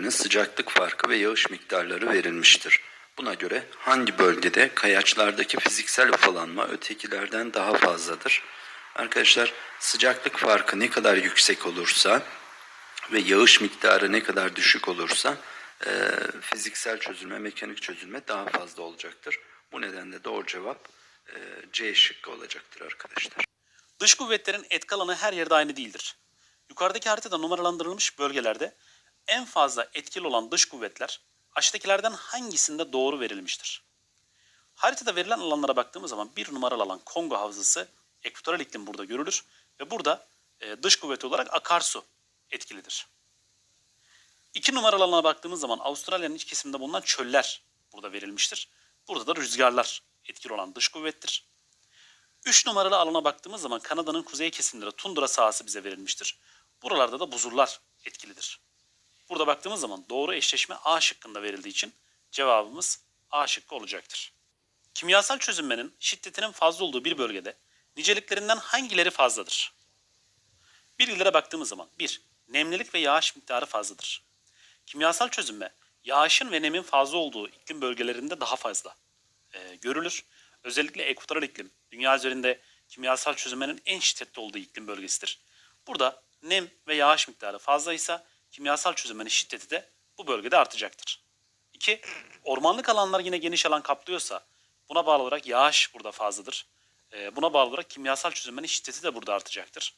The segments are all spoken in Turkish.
bölgelerinin sıcaklık farkı ve yağış miktarları verilmiştir. Buna göre hangi bölgede kayaçlardaki fiziksel ufalanma ötekilerden daha fazladır? Arkadaşlar sıcaklık farkı ne kadar yüksek olursa ve yağış miktarı ne kadar düşük olursa e, fiziksel çözülme, mekanik çözülme daha fazla olacaktır. Bu nedenle doğru cevap e, C şıkkı olacaktır arkadaşlar. Dış kuvvetlerin etki alanı her yerde aynı değildir. Yukarıdaki haritada numaralandırılmış bölgelerde en fazla etkili olan dış kuvvetler aşağıdakilerden hangisinde doğru verilmiştir? Haritada verilen alanlara baktığımız zaman bir numaralı alan Kongo Havzası, ekvatoral iklim burada görülür ve burada e, dış kuvveti olarak akarsu etkilidir. İki numaralı alana baktığımız zaman Avustralya'nın iç kesiminde bulunan çöller burada verilmiştir. Burada da rüzgarlar etkili olan dış kuvvettir. 3 numaralı alana baktığımız zaman Kanada'nın kuzey kesimleri tundra sahası bize verilmiştir. Buralarda da buzullar etkilidir. Burada baktığımız zaman doğru eşleşme A şıkkında verildiği için cevabımız A şıkkı olacaktır. Kimyasal çözünmenin şiddetinin fazla olduğu bir bölgede niceliklerinden hangileri fazladır? Bilgilere baktığımız zaman 1. Nemlilik ve yağış miktarı fazladır. Kimyasal çözünme yağışın ve nemin fazla olduğu iklim bölgelerinde daha fazla e, görülür. Özellikle ekvatoral iklim dünya üzerinde kimyasal çözünmenin en şiddetli olduğu iklim bölgesidir. Burada nem ve yağış miktarı fazlaysa kimyasal çözünmenin şiddeti de bu bölgede artacaktır. 2. Ormanlık alanlar yine geniş alan kaplıyorsa buna bağlı olarak yağış burada fazladır. E, buna bağlı olarak kimyasal çözünmenin şiddeti de burada artacaktır.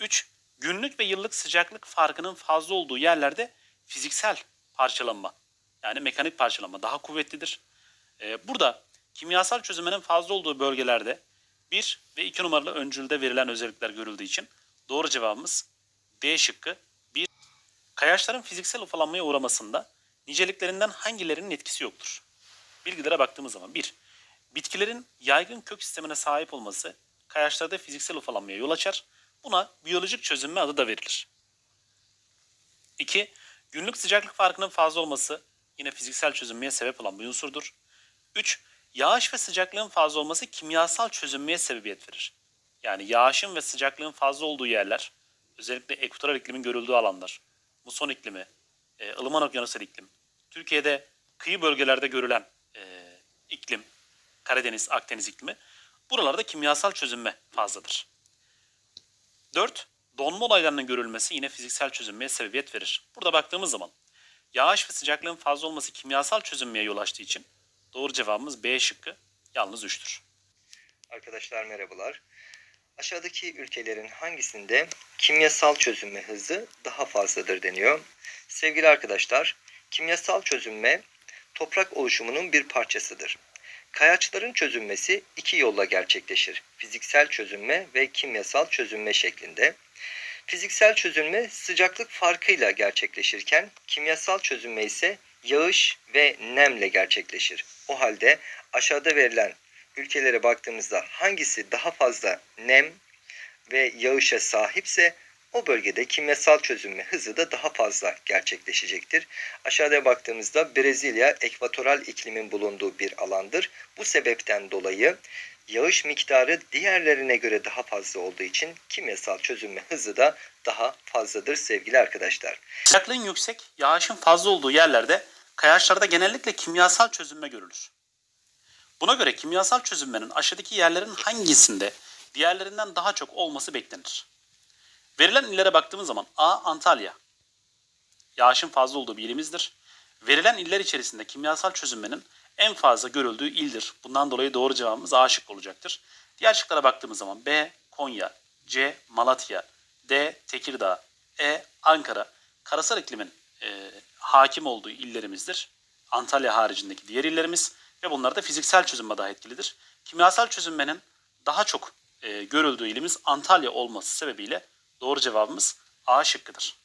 3. Günlük ve yıllık sıcaklık farkının fazla olduğu yerlerde fiziksel parçalanma yani mekanik parçalanma daha kuvvetlidir. Ee, burada kimyasal çözünmenin fazla olduğu bölgelerde 1 ve 2 numaralı öncülde verilen özellikler görüldüğü için doğru cevabımız D şıkkı 1. Kayaçların fiziksel ufalanmaya uğramasında niceliklerinden hangilerinin etkisi yoktur? Bilgilere baktığımız zaman 1. Bitkilerin yaygın kök sistemine sahip olması kayaçlarda fiziksel ufalanmaya yol açar. Buna biyolojik çözünme adı da verilir. 2. Günlük sıcaklık farkının fazla olması yine fiziksel çözünmeye sebep olan bir unsurdur. 3. Yağış ve sıcaklığın fazla olması kimyasal çözünmeye sebebiyet verir. Yani yağışın ve sıcaklığın fazla olduğu yerler, özellikle ekvatoral iklimin görüldüğü alanlar, muson iklimi, e, ılıman okyanusal iklim, Türkiye'de kıyı bölgelerde görülen e, iklim, Karadeniz, Akdeniz iklimi, buralarda kimyasal çözünme fazladır. 4. Donma olaylarının görülmesi yine fiziksel çözünmeye sebebiyet verir. Burada baktığımız zaman yağış ve sıcaklığın fazla olması kimyasal çözünmeye yol açtığı için doğru cevabımız B şıkkı yalnız 3'tür. Arkadaşlar merhabalar. Aşağıdaki ülkelerin hangisinde kimyasal çözünme hızı daha fazladır deniyor. Sevgili arkadaşlar, kimyasal çözünme toprak oluşumunun bir parçasıdır. Kayaçların çözünmesi iki yolla gerçekleşir. Fiziksel çözünme ve kimyasal çözünme şeklinde. Fiziksel çözünme sıcaklık farkıyla gerçekleşirken kimyasal çözünme ise yağış ve nemle gerçekleşir. O halde aşağıda verilen ülkelere baktığımızda hangisi daha fazla nem ve yağışa sahipse o bölgede kimyasal çözünme hızı da daha fazla gerçekleşecektir. Aşağıda baktığımızda Brezilya ekvatoral iklimin bulunduğu bir alandır. Bu sebepten dolayı yağış miktarı diğerlerine göre daha fazla olduğu için kimyasal çözünme hızı da daha fazladır sevgili arkadaşlar. Sıcaklığın yüksek, yağışın fazla olduğu yerlerde kayaçlarda genellikle kimyasal çözünme görülür. Buna göre kimyasal çözünmenin aşağıdaki yerlerin hangisinde diğerlerinden daha çok olması beklenir? Verilen illere baktığımız zaman A. Antalya. Yağışın fazla olduğu bir ilimizdir. Verilen iller içerisinde kimyasal çözünmenin en fazla görüldüğü ildir. Bundan dolayı doğru cevabımız A şıkkı olacaktır. Diğer şıklara baktığımız zaman B. Konya, C. Malatya, D. Tekirdağ, E. Ankara, karasal iklimin e, hakim olduğu illerimizdir. Antalya haricindeki diğer illerimiz ve bunlar da fiziksel çözünme daha etkilidir. Kimyasal çözünmenin daha çok e, görüldüğü ilimiz Antalya olması sebebiyle doğru cevabımız A şıkkıdır.